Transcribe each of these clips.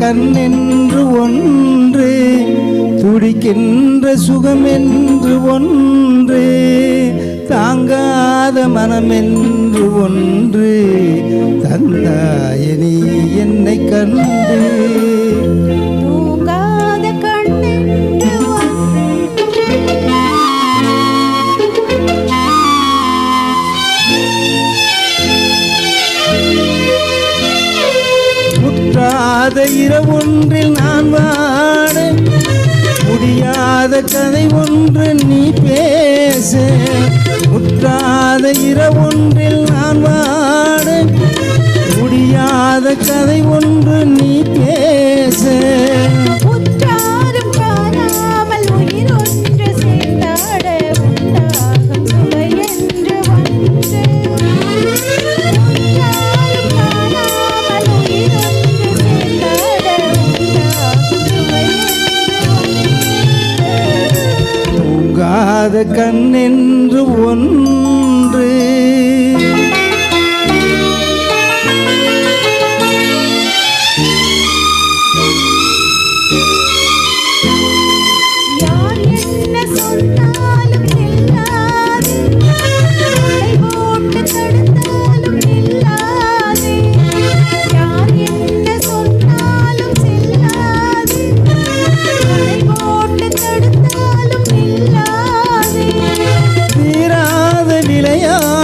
கண்ணென்று ஒன்று துடிக்கின்ற சுகமென்று ஒன்று தாங்காத மனமென்று ஒன்று தந்தாய என்னை கண்டு. முற்றாத இரவொன்றில் நான் வாட. முடியாத கதை ஒன்று நீ பேச. முற்றாத இரவொன்றில் நான் வாட. முடியாத கதை ஒன்று நீ தூங்காத கண்ணென்று ஒன்று. யார்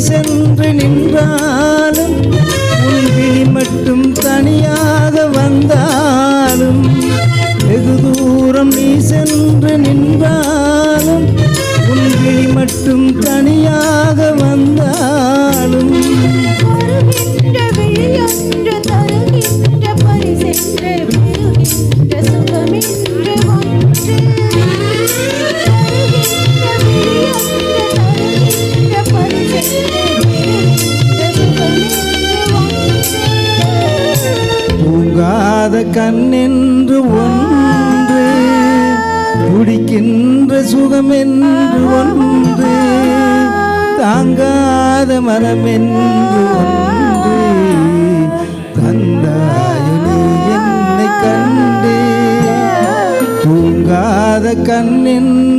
சென்று நின்றாலும் உன் விழி மட்டும் தனியாக வந்தாலும் வெகு தூரம் நீ சென்று நின்றாலும் உன் விழி மட்டும் தனியாக வந்தாலும் தன்னென்று கண்ணென்று ஒன்று துடிக்கின்ற சுகமென்று ஒன்று தாங்காத மனமென்று ஒன்று. தந்தாய என்னை கண்டு தூங்காத கண்ணென்று